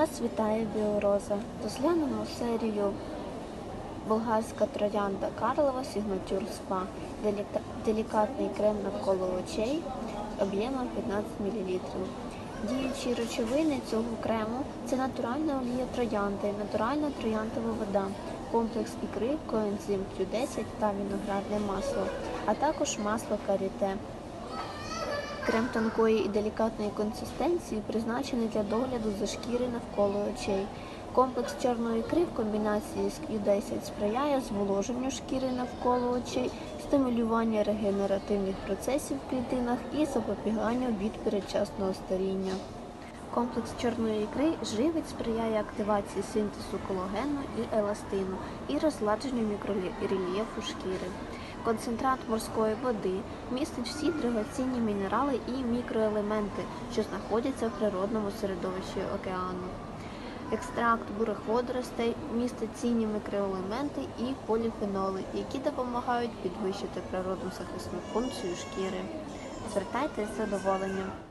Вас вітає Біороза. Розглянемо серію болгарська троянда Карлова Spa. Деліка- Делікатний крем навколо очей об'ємом 15 мл. Діючі речовини цього крему це натуральна олія троянди, натуральна трояндова вода, комплекс ікри, коензим Q10 та виноградне масло, а також масло каріте. Крем тонкої і делікатної консистенції призначений для догляду за шкіри навколо очей. Комплекс чорної ікри в комбінації з Q10 сприяє зволоженню шкіри навколо очей, стимулюванню регенеративних процесів в клітинах і запобіганню від передчасного старіння. Комплекс чорної ікри живить сприяє активації синтезу колагену і еластину і розгладженню мікрорельєфу шкіри. Концентрат морської води містить всі драгоцінні мінерали і мікроелементи, що знаходяться в природному середовищі океану. Екстракт бурих водоростей містить цінні мікроелементи і поліфеноли, які допомагають підвищити природну захисну функцію шкіри. Звертайтеся з задоволенням.